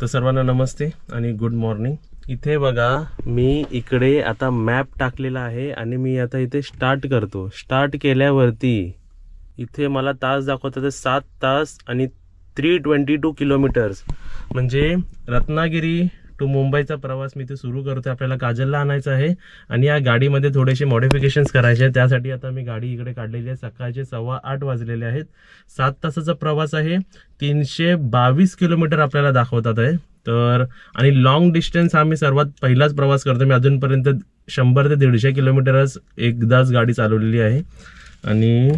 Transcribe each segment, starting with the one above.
तर सर्वांना नमस्ते आणि गुड मॉर्निंग इथे बघा मी इकडे आता मॅप टाकलेला आहे आणि मी आता इथे स्टार्ट करतो. स्टार्ट केल्यावरती इथे मला तास दाखवतात आहे सात तास आणि थ्री ट्वेंटी टू किलोमीटर्स म्हणजे रत्नागिरी टू मुंबईचा प्रवास मी ते सुरू करतो आपल्याला काजलला आणायचं आहे आणि या गाडीमध्ये थोडेसे मॉडिफिकेशन्स करायचे आहेत. त्यासाठी आता मी गाडी इकडे काढलेली आहे. सकाळचे सव्वा आठ वाजलेले आहेत. सात तासाचा प्रवास आहे. तीनशे बावीस किलोमीटर आपल्याला दाखवतात आहे. तर आणि लॉंग डिस्टन्स हा मी सर्वात पहिलाच प्रवास करतो मी अजूनपर्यंत शंभर ते दीडशे किलोमीटरच एकदाच गाडी चालवलेली आहे. आणि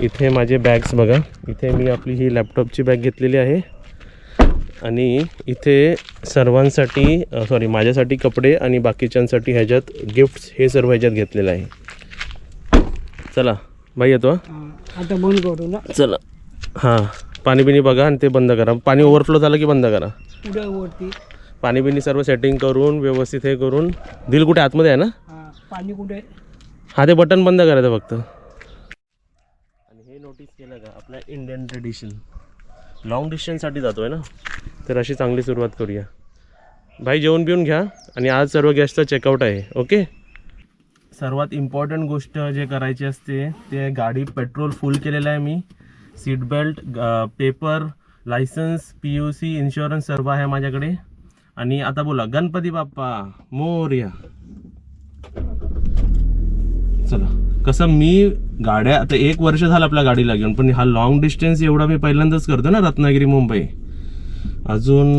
इथे माझे बॅग्स बघा. इथे मी आपली ही लॅपटॉपची बॅग घेतलेली आहे. आणि इथे सर्वांसाठी सॉरी माझ्यासाठी कपडे आणि बाकीच्यांसाठी ह्याच्यात गिफ्ट्स हे सर्व ह्याच्यात घेतलेलं आहे. चला बाई येतो आता बंद करू ना. चला. हां पाणी बिणी बघा आणि ते बंद करा. पाणी ओव्हरफ्लो झालं की बंद करा. पाणी बिणी सर्व सेटिंग करून व्यवस्थित हे करून. दिल कुठे? आतमध्ये आहे ना? हा पाणी कुठे? हा ते बटन बंद करायचं फक्त. आणि हे नोटीस केलं का? आपल्या इंडियन ट्रेडिशन लॉंग डिस्टन्ससाठी जातो आहे ना? तर अशी चांगली सुरुवात करूया. भाई जेवण बिवून घ्या आणि आज सर्व गॅसचा चेकआउट आहे ओके सर्वात इम्पॉर्टंट गोष्ट जे करायची असते ते गाडी पेट्रोल फुल केलेलं आहे मी. Seat belt paper license P U C insurance सर्व आहे माझ्याकडे. आणि आता बोला गणपती बाप्पा मोर्या. चला. कसं मी गाड्या आता एक वर्ष झालं आपल्या गाडीला घेऊन पण हा लॉंग डिस्टन्स एवढा मी पहिल्यांदाच करतो ना रत्नागिरी मुंबई. अजून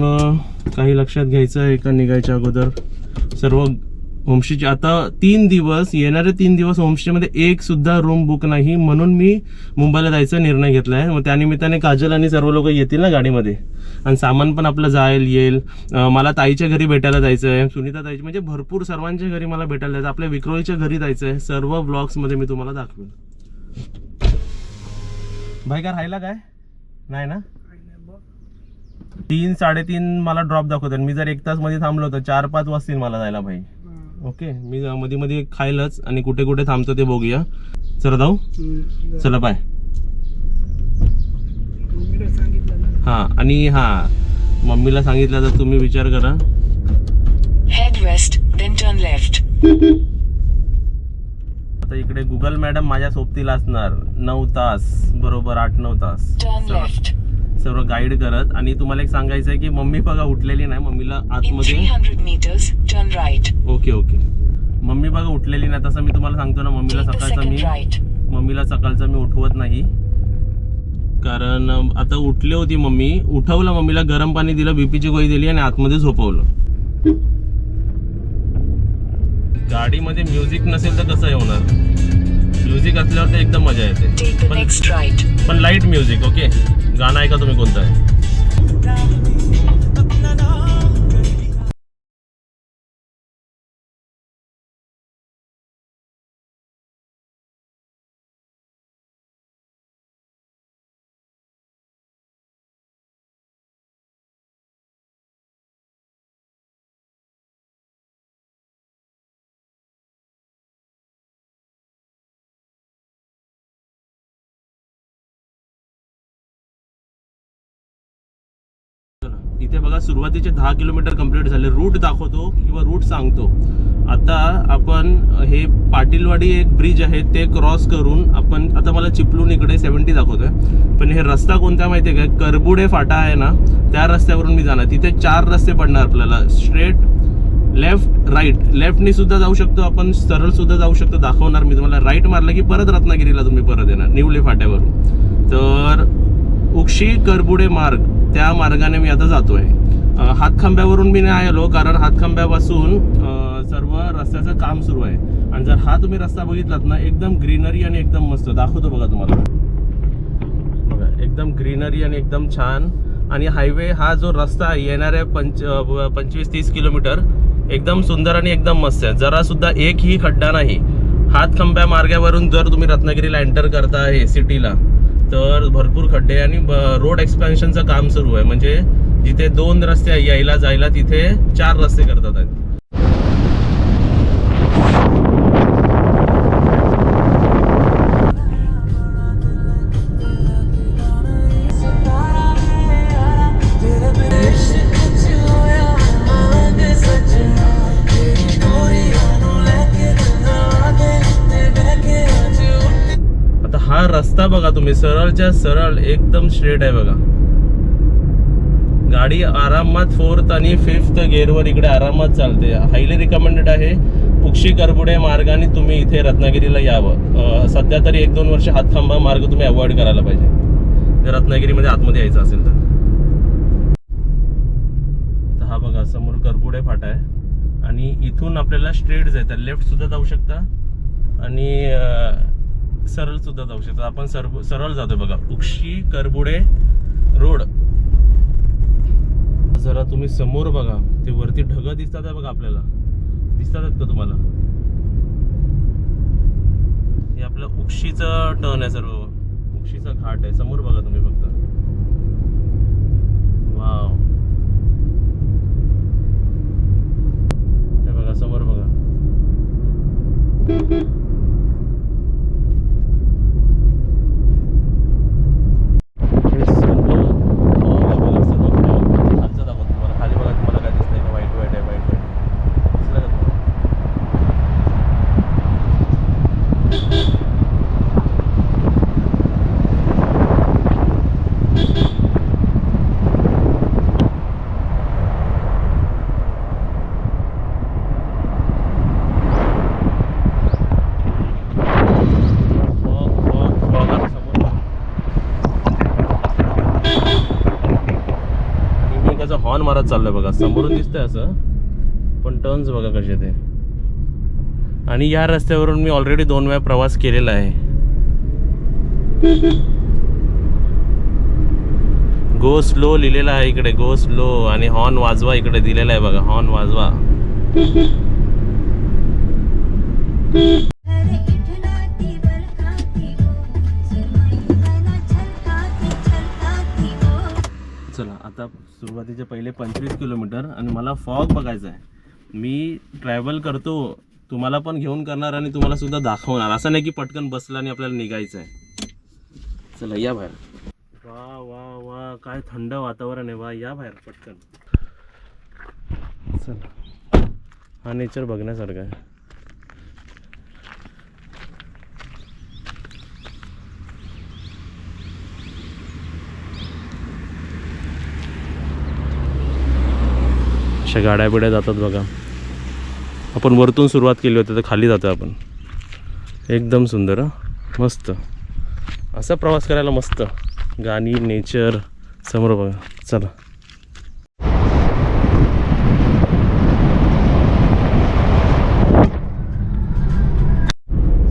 काही लक्षात घ्यायचं आहे का निघायच्या अगोदर? सर्व होमस्टेचे आता तीन दिवस येणारे तीन दिवस होमस्टेमध्ये एक सुद्धा रूम बुक नाही म्हणून मी मुंबईला जायचा निर्णय घेतला आहे मग त्यानिमित्ताने काजल आणि सर्व लोक येतील ना गाडीमध्ये. आणि सामान पण आपलं जाईल येईल. मला ताईच्या घरी भेटायला जायचं आहे सुनीता ताईची म्हणजे भरपूर सर्वांच्या घरी मला भेटायला जायचं आपल्या विक्रोळीच्या घरी जायचं आहे सर्व ब्लॉग्समध्ये मी तुम्हाला दाखवेन. भाई का राहिला काय? नाही ना? तीन साडेतीन मला ड्रॉप दाखवतात. मी जर एक तासमध्ये थांबलो तर चार पाच वाजतील मला जायला भाई. ओके मी मध्ये मध्ये खायलाच आणि कुठे कुठे थांबतो ते बघूया. चला जाऊ? चला बाय हा आणि हा मम्मीला सांगितलं तर तुम्ही विचार करा. Head west, then turn left. आता इकडे गुगल मॅडम माझ्या सोबतीला असणार. नऊ तास बरोबर आठ नऊ तास. सर्व- गाईड करत. आणि तुम्हाला एक सांगायचं आहे की मम्मी बघा उठलेली नाही. मम्मीला आतमध्ये 300 meters, turn right. Okay okay mummy बघा उठलेली नाही. तसं मी तुम्हाला सांगतो ना मम्मीला सकाळचा मी. मम्मीला सकाळचं मी उठवत नाही. कारण आता उठली होती मम्मी. उठवलं मम्मीला गरम पाणी दिलं बीपीची गोळी दिली आणि आतमध्ये झोपवलं. गाडीमध्ये म्युझिक नसेल तर कसं हे होणार? म्युझिक असल्यावर तर एकदम मजा येते. पण लाइट म्युझिक ओके गाणं ऐका तुम्ही कोणतं? सुरुवातीचे दहा किलोमीटर कंप्लीट झाले. रूट दाखवतो किंवा रूट सांगतो. आता आपण हे पाटीलवाडी एक ब्रिज आहे ते क्रॉस करून आपण आता मला चिपलून इकडे सेवन्टी दाखवतोय. पण हे रस्ता कोणता माहिती आहे का? करबुडे फाटा आहे ना त्या रस्त्यावरून मी जाणार. तिथे चार रस्ते पडणार आपल्याला. स्ट्रेट लेफ्ट राईट लेफ्टनी सुद्धा जाऊ शकतो आपण सरळ सुद्धा जाऊ शकतो. दाखवणार मी तुम्हाला. राईट मारलं की परत रत्नागिरीला तुम्ही परत येणार निवले फाट्यावरून. तर उक्षी करबुडे मार्ग त्या मार्गाने मी आता जातो आहे हातखांब्यावरून मी नाही आलो कारण हातखांब्यापासून सर्व रस्त्याचं काम सुरू आहे. आणि जर हा तुम्ही रस्ता बघितलात ना एकदम ग्रीनरी आणि एकदम मस्त. दाखवतो बघा तुम्हाला. बघा एकदम ग्रीनरी आणि एकदम छान. आणि हायवे हा जो रस्ता आहे येणाऱ्या पंच पंचवीस तीस किलोमीटर एकदम सुंदर आणि एकदम मस्त आहे. जरासुद्धा एकही खड्डा नाही. हातखंब्या मार्गावरून जर तुम्ही रत्नागिरीला एंटर करता आहे सिटीला तर भरपूर खड्डे आणि ब- रोड एक्सपॅन्शनचं काम सुरू आहे. म्हणजे जिथे दोन रस्ते यायला जायला तिथे चार रस्ते करतात आहेत. रस्ता बघा तुम्ही सरळच्या सरळ एकदम स्ट्रेट आहे बघा. गाडी आरामात फोर्थ आणि फिफ्थ गेअरवर इकडे आरामात चालते. हायली रिकमेंडेड आहे. उक्षी करबुडे मार्गाने तुम्ही इथे रत्नागिरीला यावं. सध्या तरी एक दोन वर्ष हात थांबा मार्ग तुम्ही अवॉइड करायला पाहिजे. जर रत्नागिरीमध्ये आतमध्ये यायचं असेल तर. हा बघा समोर करबुडे फाटा आहे. आणि इथून आपल्याला स्ट्रेट जायचं लेफ्ट सुद्धा जाऊ शकता. आणि सरळ सुद्धा जाऊ शकता. आपण सरळ सरळ जातोय बघा. उक्षी करबुडे रोड जरा तुम्ही समोर बघा. ते वरती ढग दिसतात आहे बघा आपल्याला. दिसतात आहेत का तुम्हाला? हे आपलं उक्षीचं टर्न आहे सर्व. उक्षीचा घाट आहे. समोर बघा तुम्ही फक्त. वाव. हे बघा समोर बघा हे सर्व fog आहे बघा, सर्व fog. खालचं दाखवतो तुम्हाला. खाली बघा तुम्हाला काय दिसतंय का व्हाईट व्हाईट आहे व्हाईट व्हाईट दिसलं का तुम्हाला Fog, fog, fog आता समोर बघा. आणि मी त्याचा हॉर्न मारत चाललोय बघा. समोरून दिसतंय असं. पण टर्न्स बघा कसे ते. आणि या रस्त्यावरून मी ऑलरेडी दोन वेळा प्रवास केलेला आहे. गो स्लो लिहिलेला आहे इकडे. गो स्लो आणि हॉर्न वाजवा इकडे. दिलेला आहे बघा. हॉर्न वाजवा. सुरुवातीचे पहिले पंचवीस किलोमीटर आणि मला फॉग बघायचा आहे. मी ट्रॅव्हल करतो तुम्हाला पण घेऊन करणार आणि तुम्हाला सुद्धा दाखवणार. असं नाही की पटकन बसला आणि आपल्याला निघायचं आहे. चला या बाहेर. वा वा वा काय थंड वातावरण आहे. वा या बाहेर पटकन. चला. हा नेचर बघण्यासारखा आहे. अशा गाड्या बिड्या जातात बघा. आपण वरतून सुरुवात केली होती तर खाली जातो आपण. एकदम सुंदर मस्त. असा प्रवास करायला मस्त. गाणी नेचर समोर बघा. चला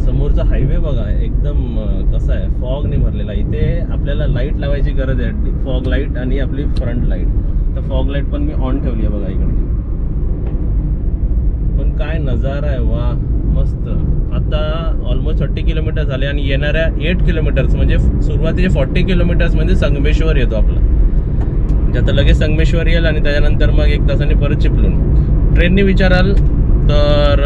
समोरचा हायवे बघा एकदम अं, कसा आहे फॉगने भरलेला इथे आपल्याला लाइट लावायची गरज आहे फॉग लाइट आणि आपली फ्रंट लाइट तर फॉग लाइट पण मी ऑन ठेवली आहे बघा इकडे पण काय नजारा आहे वा मस्त आता ऑलमोस्ट किलोमीटर झाले आणि येणाऱ्या एट किलोमीटर्स म्हणजे सुरुवातीचे फॉर्टी किलोमीटर्स म्हणजे संगमेश्वर येतो आपला. म्हणजे आता लगेच संगमेश्वर येईल आणि त्याच्यानंतर मग एक तासाने परत चिपलून ट्रेनने विचाराल तर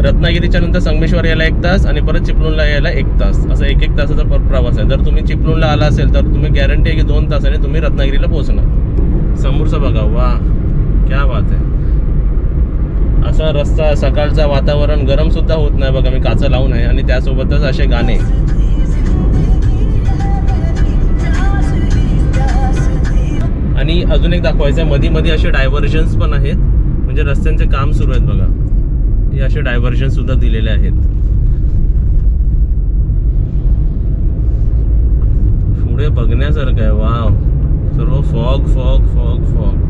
रत्नागिरीच्या नंतर संगमेश्वर यायला एक तास आणि परत चिपळूणला यायला एक तास. असा एक एक तासाचा पर- प्रवास आहे. जर तुम्ही चिपळूणला आला असेल तर तुम्ही गॅरंटी आहे की दोन तासाने तुम्ही रत्नागिरीला पोहोचणार. समोरचा बघा वा क्या बात आहे. असा रस्ता सकाळचा वातावरण गरमसुद्धा होत नाही बघा मी काचं लावून आहे आणि त्यासोबतच असे गाणे. आणि अजून एक दाखवायचं आहे मध्ये मध्ये असे डायव्हर्जन्स पण आहेत. म्हणजे रस्त्यांचे काम सुरू आहेत बघा. हे असे डायव्हर्जन सुद्धा दिलेले आहेत. पुढे बघण्यासारखं आहे. वाव सर्व फॉग फॉग फॉग फॉग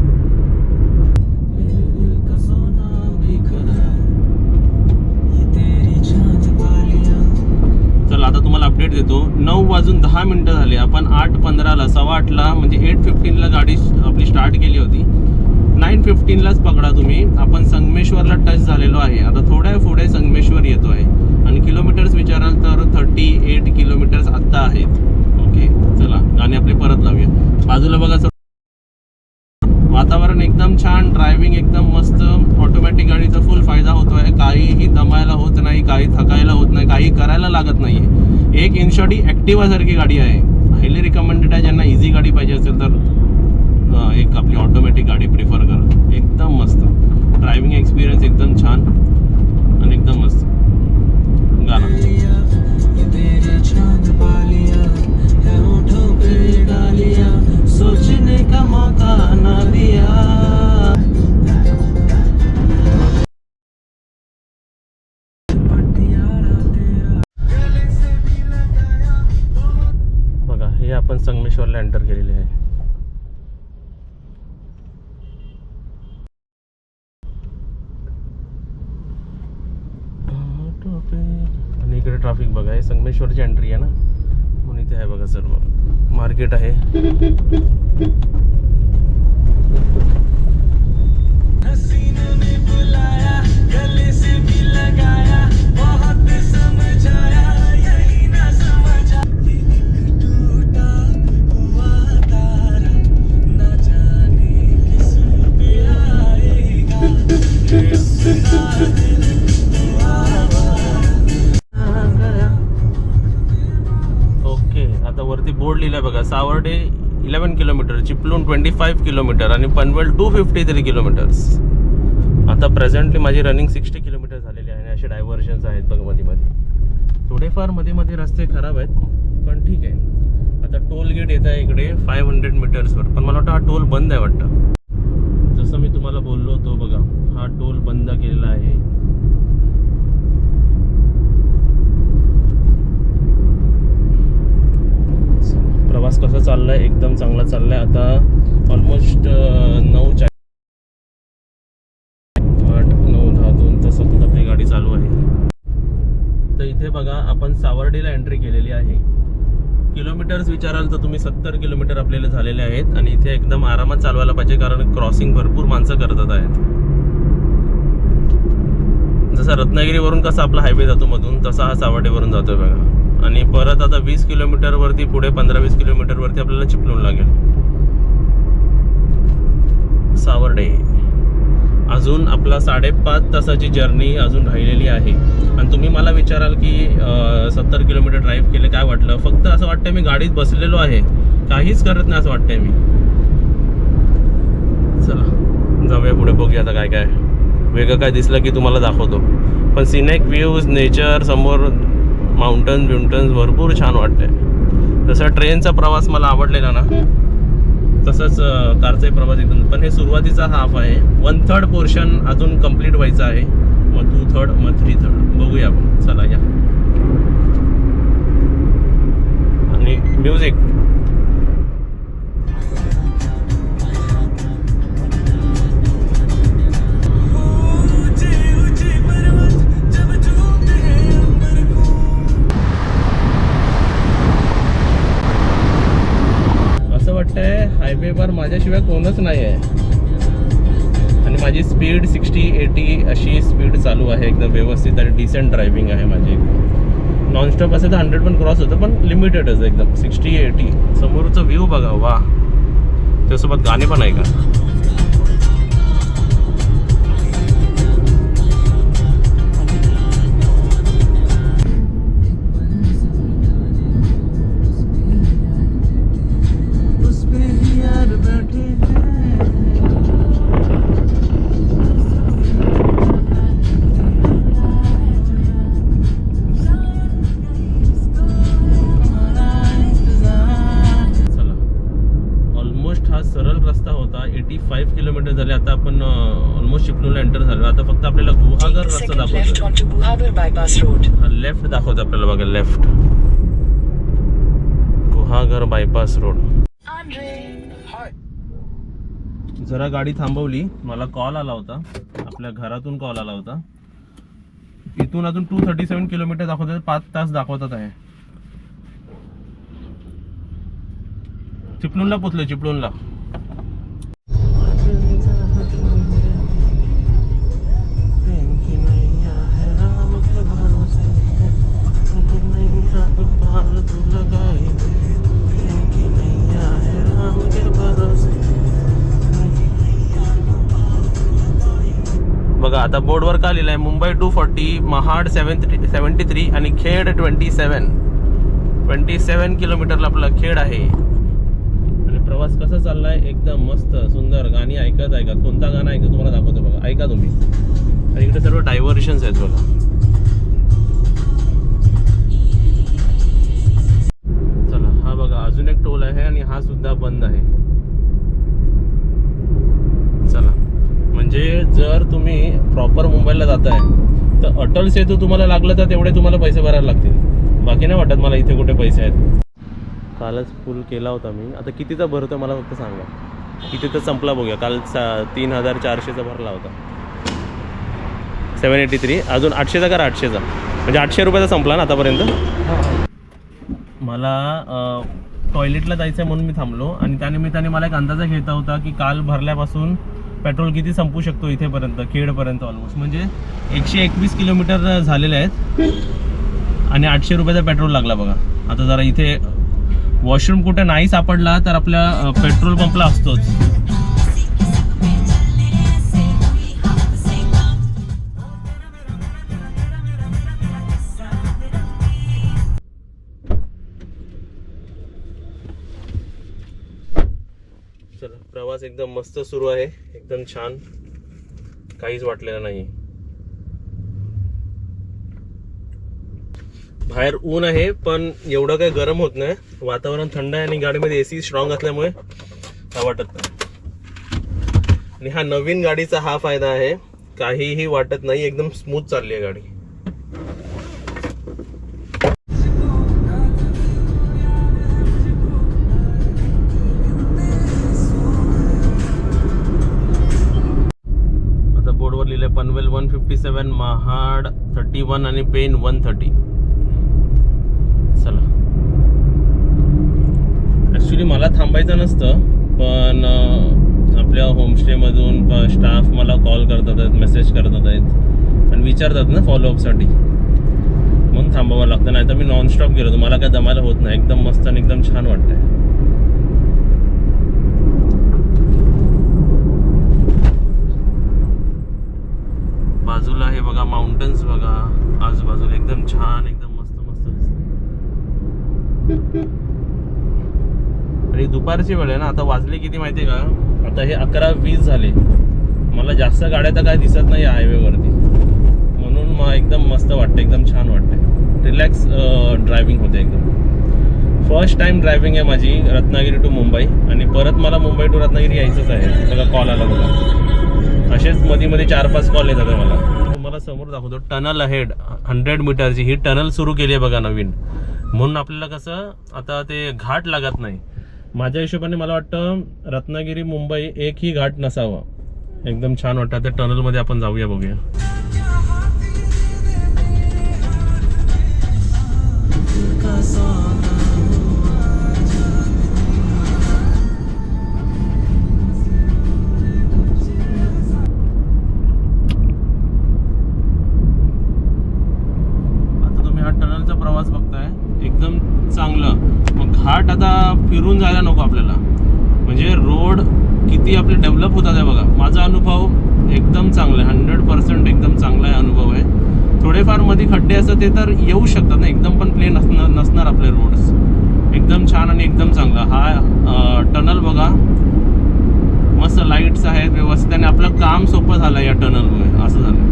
चला आता तुम्हाला अपडेट देतो. नऊ वाजून दहा मिनिटं झाले. आपण आठ पंधराला सव्वा आठला म्हणजे एट फिफ्टीनला गाडी आपली स्टार्ट केली होती. नाईन फिफ्टीनलाच पकडा तुम्ही. आपण संगमेश्वरला टच झालेलो आहे. आता थोड्या पुढे संगमेश्वर येतो आहे. आणि किलोमीटर्स विचाराल तर थर्टी एट किलोमीटर्स आत्ता आहेत. ओके चला. गाणी आपली परत लावूया. बाजूला बघा छान ड्रायव्हिंग एकदम मस्त ऑटोमॅटिक गाडीचा फुल फायदा होतो आहे काहीही दमायला होत नाही काही थकायला होत नाही काही करायला लागत नाही एक इनशॉट ही ॲक्टिवासारखी गाडी आहे. हायली रिकमेंडेड आहे. ज्यांना इझी गाडी पाहिजे असेल तर एक आपली ऑटोमॅटिक गाडी प्रिफर करा. एकदम मस्त. ड्रायव्हिंग एक्सपिरियन्स एकदम छान आणि एकदम मस्त. गाणं. सोचने का मौका ना दिया. आपण संगमेश्वरला एंटर केलेले आहे. आणि इकडे ट्रॅफिक बघा हे संगमेश्वरची एंट्री आहे ना? म्हणून इथे आहे बघा सर्व. मार्केट आहे. हसीनों ने बुलाया गले वरती बोर्ड लिहिलाय बघा Savarde eleven kilometre Chiplun twenty five kilometre आणि Panvel two fifty three kilometres आता प्रेझेंटली माझी रनिंग सिक्स्टी किलोमीटर झालेली आहे आणि असे डायव्हर्जन्स आहेत बघा मध्ये मध्ये थोडेफारमध्ये मध्ये रस्ते खराब आहेत पण ठीक आहे. आता टोल गेट येत आहे इकडे फाईव्ह हंड्रेड मीटर्सवर पण मला वाटतं हा टोल बंद आहे वाटतं. जसं मी तुम्हाला बोललो होतो बघा हा टोल बंद केलेला आहे. प्रवास कसा चाललाय? एकदम चांगला चाललाय. आता ऑलमोस्ट नऊ चार आठ नऊ दहा दोन तासातून आपली गाडी चालू आहे. तर इथे बघा आपण सावर्डीला एंट्री केलेली आहे. किलोमीटर्स विचाराल तर तुम्ही सत्तर किलोमीटर आपल्याला झालेले आहेत आणि इथे एकदम आरामात चालवायला पाहिजे कारण क्रॉसिंग भरपूर माणसं करतात आहेत. जसा रत्नागिरीवरून कसा आपला हायवे जातो मधून तसा हा सावर्डेवरून जातोय बघा. आणि परत आता वीस किलोमीटरवरती पुढे पंधरा वीस किलोमीटरवरती आपल्याला चिपलून लागेल. सावर्डे. अजून आपला साडेपाच तासाची जर्नी अजून राहिलेली आहे. आणि तुम्ही मला विचाराल की सत्तर किलोमीटर ड्राईव्ह केले काय वाटलं? फक्त असं वाटतं मी गाडीत बसलेलो आहे. काहीच करत नाही असं वाटतंय मी. चला जाऊया पुढे बघूया आता काय काय वेगळं काय दिसलं की तुम्हाला दाखवतो. पण सिनेक व्ह्यूज नेचर समोर माउंटन्स बिउंटन्स भरपूर छान वाटते जसं ट्रेनचा प्रवास मला आवडलेला ना तसंच कारचाही प्रवास एकदम. पण हे सुरुवातीचा हाफ आहे. वन थर्ड पोर्शन अजून कंप्लीट व्हायचं आहे. मग टू थर्ड मग थ्री थर्ड बघूया आपण. चला या. आणि म्युझिक माझ्याशिवाय कोणच नाही आहे आणि माझी स्पीड सिक्स्टी एटी अशी स्पीड चालू आहे एकदम व्यवस्थित आणि डिसेंट ड्रायव्हिंग आहे माझी. एकदम नॉनस्टॉप असेल तर हंड्रेड पण क्रॉस होतं पण लिमिटेडच एकदम. Sixty eighty. समोरचं व्ह्यू बघा वा त्यासोबत गाणे पण आहे का? गाडी थांबवली मला कॉल आला होता. आपल्या घरातून कॉल आला होता. इथून अजून टू थर्टी सेवन किलोमीटर दाखवतात पाच तास दाखवतात आहे. चिपळूणला पोचले चिपळूणला. बघा आता बोर्डवर का लिहिलंय? Mumbai two forty Mahad seven seventy seventy three आणि Khed twenty seven twenty seven किलोमीटरला आपला खेड आहे. आणि प्रवास कसा चाललाय? एकदम मस्त सुंदर गाणी ऐकत ऐकत. कोणता गाणं ऐकत तुम्हाला दाखवतो बघा. ऐका तुम्ही. आणि इकडे सर्व डायव्हर्शन्स आहेत बघा. चला हा बघा अजून एक टोल आहे आणि हा सुद्धा बंद आहे. चला. म्हणजे जर तुम्ही प्रॉपर मुंबईला जाताय तर अटल सेतू तुम्हाला लागलं तर तेवढे तुम्हाला पैसे भरायला लागतील. बाकी नाही वाटत मला इथे कुठे पैसे आहेत. कालच फुल केला होता मी. आता कितीचा भरतो मला फक्त सांगा. किती तर संपला बघूया. काल सा तीन हजार चारशेचा भरला होता. सेवन एटी थ्री अजून आठशेचा करा आठशेचा? म्हणजे आठशे रुपयाचा संपला ना आतापर्यंत? मला टॉयलेटला जायचं आहे म्हणून मी थांबलो. आणि त्यानिमित्ताने मला एक अंदाजा घेता होता की काल भरल्यापासून पेट्रोल किती संपू शकतो इथेपर्यंत खेडपर्यंत ऑलमोस्ट म्हणजे एकशे एकवीस किलोमीटर झालेले आहेत. आणि आठशे रुपयाचा पेट्रोल लागला बघा. आता जरा इथे वॉशरूम कुठे नाही सापडला तर आपल्या पेट्रोल पंपला असतोच. प्रवास एकदम मस्त सुरू आहे. एकदम छान. काहीच वाटलेलं नाही बाहेर ऊन आहे पण एवढं काही गरम होत नाही. वातावरण थंड आहे आणि गाडीमध्ये एसी स्ट्रॉंग असल्यामुळे वाटत नाही. आणि हा नवीन गाडीचा हा फायदा आहे. काहीही वाटत नाही एकदम स्मूथ चालली आहे गाडी. सेवन महाड थर्टी वन आणि पेन वन थर्टी चला. ॲक्च्युली मला थांबायचं नसतं पण आपल्या होमस्टेमधून स्टाफ मला कॉल करतात आहेत मेसेज करतात आहेत आणि विचारतात ना फॉलोअपसाठी म्हणून थांबावं लागतं नाही तर मी नॉनस्टॉप गेलो तर मला काय दमायला होत नाही. एकदम मस्त आणि एकदम छान वाटतंय बाजूला हे बघा माउंटन्स बघा. आजूबाजूला एकदम छान एकदम मस्त मस्त दिसते आणि दुपारची वेळ आहे ना आता वाजले किती माहिती का? आता हे अकरा वीस झाले. मला जास्त गाड्या तर काय दिसत नाही हायवेवरती म्हणून मग एकदम मस्त वाटतं एकदम छान वाटतंय. रिलॅक्स ड्रायव्हिंग होते एकदम. फर्स्ट टाइम ड्रायव्हिंग आहे माझी रत्नागिरी टू मुंबई. आणि परत मला मुंबई टू रत्नागिरी यायचंच आहे. बघा कॉल आला बघा. असेच मध्ये मध्ये चार पाच कॉल येतात मला. समोर दाखवतो टनल अहेड हंड्रेड मीटरची ही टनल सुरू केली आहे बघा नवीन. म्हणून आपल्याला कसं आता ते घाट लागत नाही. माझ्या हिशोबाने मला वाटतं रत्नागिरी मुंबई एकही घाट नसावा. एकदम छान वाटतं. त्या टनलमध्ये आपण जाऊया बघूया. आता मध्ये खड्डे असतात ते तर येऊ शकतात ना. एकदम पण प्लेन नसणार आपले रोड्स एकदम छान आणि एकदम चांगला. हा टनल बघा. मस्त लाईट्स आहेत व्यवस्थित. आणि आपलं काम सोपं झालं या टनलमुळे असं झालं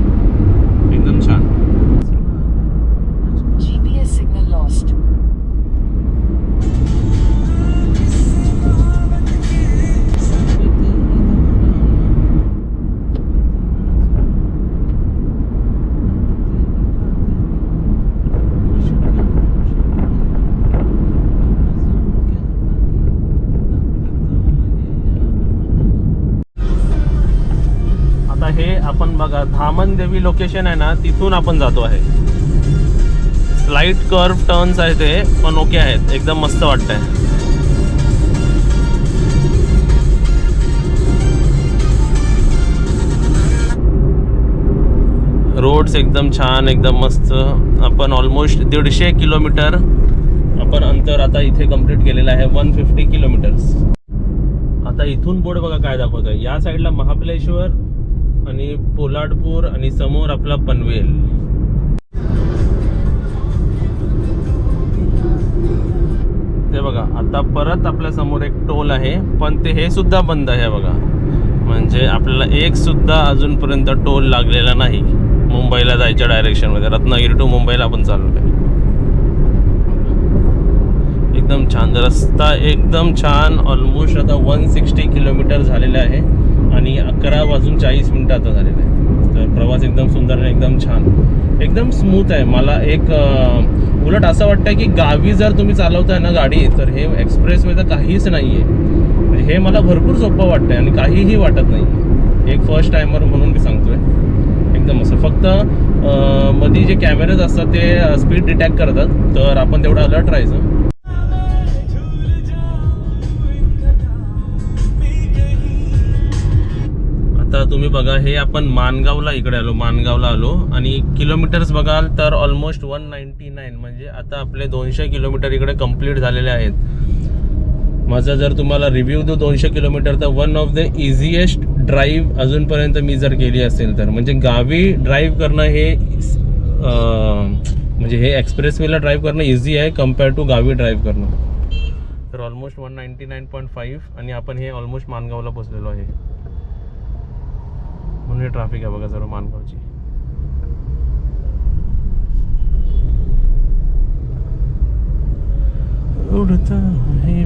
बघा धामण देवी लोकेशन आहे ना तिथून आपण जातो आहे. स्लाईट कर्व टर्न्स आहे ते पण ओके आहेत. एकदम मस्त वाटतंय. रोड्स एकदम छान एकदम मस्त. आपण ऑलमोस्ट दीडशे किलोमीटर आपण अंतर आता इथे कंप्लीट केलेलं आहे वन फिफ्टी किलोमीटर्स आता इथून बोर्ड बघा काय दाखवत आहे या साईडला महाबलेश्वर आणि पोलाडपूर आणि समोर आपला पनवेल. ते बघा आता परत आपल्यासमोर एक टोल आहे पण ते हे सुद्धा बंद आहे बघा. म्हणजे आपल्याला एक सुद्धा अजूनपर्यंत टोल लागलेला नाही. मुंबईला जायच्या डायरेक्शनमध्ये रत्नागिरी टू मुंबईला आपण चाललो आहे एकदम छान. रस्ता एकदम छान. ऑलमोस्ट आता वन सिक्स्टी किलोमीटर झालेले आहे. आणि वाजून चाळीस मिनटं आता झालेले आहे. तर प्रवास एकदम सुंदर आणि एकदम छान. एकदम स्मूथ आहे. मला एक उलट असं वाटतं की गावी जर तुम्ही चालवताय ना गाडी तर हे एक्सप्रेस वे तर काहीच नाही आहे हे मला भरपूर सोपं वाटतं आणि काहीही वाटत नाही एक फर्स्ट टायमर म्हणून मी सांगतोय. एकदम असं. फक्त मध्ये जे कॅमेरेज असतात ते स्पीड डिटॅक्ट करतात. तर आपण तेवढं अलर्ट राहायचं. आता तुम्ही बघा हे आपण मानगावला इकडे आलो मानगावला आलो. आणि किलोमीटर्स बघाल तर ऑलमोस्ट वन नाईन्टी नाईन म्हणजे आता आपले दोनशे किलोमीटर इकडे कंप्लीट झालेले आहेत. माझा जर तुम्हाला रिव्ह्यू दो दोनशे किलोमीटर तर one of the easiest drive अजूनपर्यंत मी जर केली असेल तर. म्हणजे गावी ड्राईव्ह करणं हे म्हणजे हे एक्सप्रेस वेला ड्राईव्ह करणं इझी आहे कंपेअर टू गावी ड्राईव्ह करणं. तर almost one ninety nine point five आणि आपण हे ऑलमोस्ट मानगावला पोचलेलो आहे. म्हणून ट्रॅफिक आहे बघा सर्व मानगावची. है.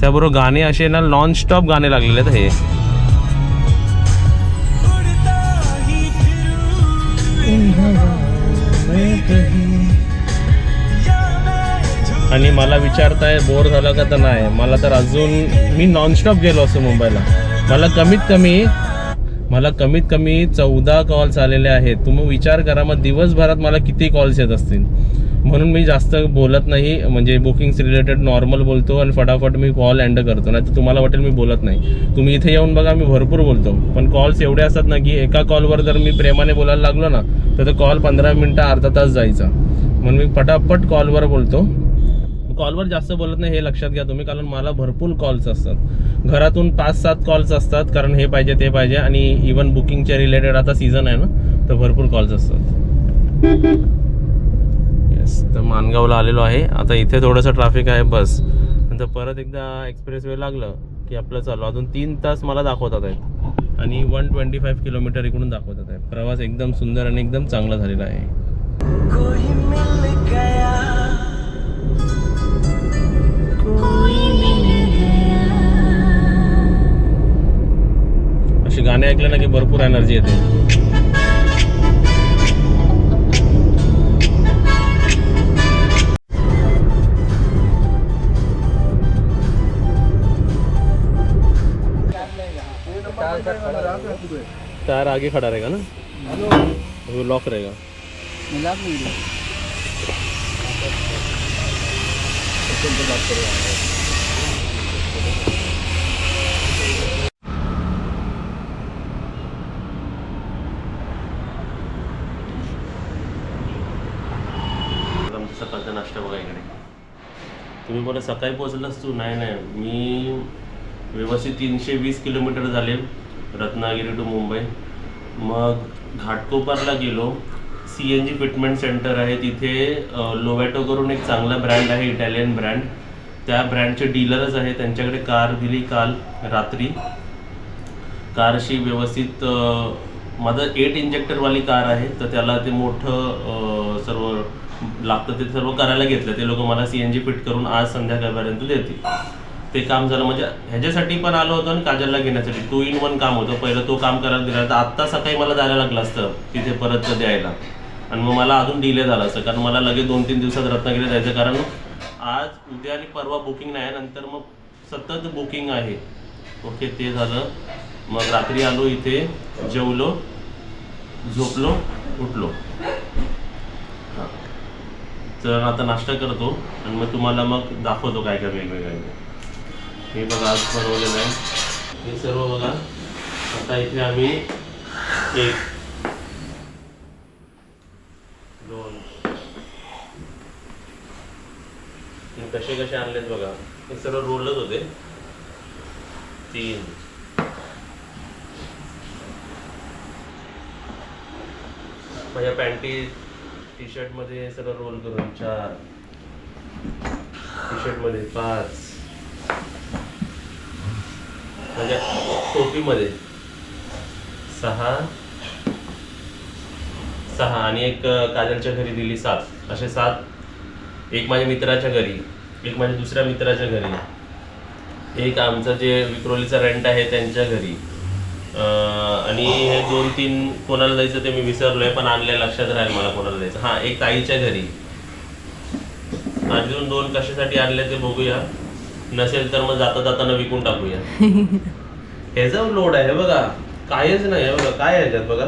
त्याबरोबर गाणे असे ना नॉन स्टॉप गाणे लागलेले आहेत हे. आणि मला विचारताय बोर झालं का तर नाही? मला तर अजून मी नॉनस्टॉप गेलो असतो मुंबईला. मला कमीत कमी मला कमीत कमी चौदा कॉल्स आलेले आहेत. तुम्ही विचार करा मग दिवसभरात मला किती कॉल्स येत असतील? म्हणून मी जास्त बोलत नाही म्हणजे बुकिंग्स रिलेटेड नॉर्मल बोलतो आणि फटाफट मी कॉल अँड करतो. नाही तर तुम्हाला वाटेल मी बोलत नाही. तुम्ही इथे येऊन बघा मी भरपूर बोलतो. पण कॉल्स एवढे असतात ना की एका कॉलवर जर मी प्रेमाने बोलायला लागलो ना तर तो कॉल पंधरा मिनटं अर्धा तास जायचा. म्हणून मी पटापट कॉलवर बोलतो. कॉलवर जास्त बोलत नाही हे लक्षात घ्या तुम्ही कारण मला भरपूर कॉल्स असतात. घरातून पाच सात कॉल्स असतात कारण हे पाहिजे ते पाहिजे आणि इवन बुकिंगच्या रिलेटेड आता सीझन आहे ना तर भरपूर कॉल्स असतात. येस तर मानगावला आलेलो आहे. आता इथे थोडंसं ट्रॅफिक आहे बस. नंतर परत एकदा एक्सप्रेस वे लागलं की आपलं चालू. अजून तीन तास मला दाखवतात आहेत. आणि वन ट्वेंटी फाईव्ह किलोमीटर इकडून दाखवतात आहे प्रवास एकदम सुंदर आणि एकदम चांगला झालेला आहे. गाणे ऐकले ना की भरपूर एनर्जी येते टायर आगे खड़ा रहेगा ना? वो लॉक रहेगा। आमचा तुम्ही बोला सकाळी पोहोचलास तू? नाही नाही. मी व्यवस्थित तीनशे वीस किलोमीटर झाले रत्नागिरी टू मुंबई. मग घाटकोपरला गेलो. C N G fitment centre आहे. तिथे लोवॅटो करून एक चांगला ब्रँड आहे इटालियन ब्रँड त्या ब्रँडचे डीलरच आहे त्यांच्याकडे कार दिली काल रात्री. कारशी व्यवस्थित माझं एट इंजेक्टरवाली कार आहे. तर त्याला ते मोठं सर्व लागतं ते सर्व करायला घेतलं. ते लोक मला सी एन जी फिट करून आज संध्याकाळपर्यंत देतील. ते काम झालं म्हणजे ह्याच्यासाठी पण आलो होतो आणि काजलला घेण्यासाठी. टू इन वन काम होतं. पहिलं तो काम करायला दिला. तर आत्ता सकाळी मला जायला लागलं असतं तिथे परत द्यायला. आणि मग मला अजून डिले झाला असतं कारण मला लगेच दोन तीन दिवसात रत्नागिरी जायचं कारण आज उद्या आणि परवा बुकिंग नाही. नंतर मग सतत बुकिंग आहे. ओके ते झालं. मग रात्री आलो इथे. जेवलो. झोपलो. उठलो. तर आता नाश्ता करतो आणि मग तुम्हाला मग दाखवतो काय काय वेगवेगळ्या हे बघा आज बनवलेलं आहे. हे सर्व बघा. आता इथे आम्ही एक दोन हे कसे कसे आणलेत बघा. हे सर्व रोलच होते. तीन. माझ्या पॅन्टी टी शर्टमध्ये सगळं रोल करून चार. टी शर्टमध्ये पाच. माझ्या टोपीमध्ये सहा. सहा आणि एक काजलच्या घरी दिली सात. असे सात. एक माझ्या मित्राच्या घरी एक माझ्या दुसऱ्या मित्राच्या घरी एक आमचं जे विक्रोलीचा रेंट आहे त्यांच्या घरी. आणि हे दोन तीन कोणाला जायचं ते मी विसरलोय पण आणलंय लक्षात राहील मला कोणाला जायचं. हां एक ताईच्या घरी. अजून दोन कशासाठी आणले ते बघूया. नसेल तर मग जाता जाताना विकून टाकूया. ह्याचा लोड आहे बघा. कायच नाही हे बघा. काय आहे ह्याच्यात बघा?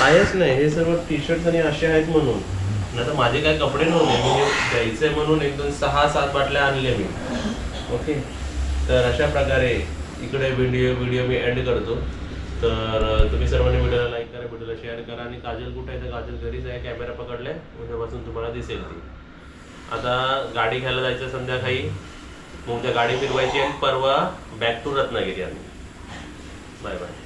कायच नाही. हे सर्व टी शर्ट आणि असे आहेत म्हणून. नाही तर माझे काय कपडे नव्हते. मी हे द्यायचंय म्हणून एक दोन सहा सात बाटल्या आणल्या मी. ओके? तर अशा प्रकारे इकडे व्हिडिओ व्हिडिओ मी एंड करतो. तर तुम्ही सर्वांनी व्हिडिओला लाईक करा व्हिडिओला शेअर करा. आणि काजल कुठे आहे? तर काजल घरीच आहे कॅमेरा पकडलाय. उद्यापासून तुम्हाला दिसेल ती. आता गाडी घ्यायला जायचं संध्याकाळी. मग उद्या गाडी फिरवायची आणि परवा बॅक टू रत्नागिरी आम्ही. Bye bye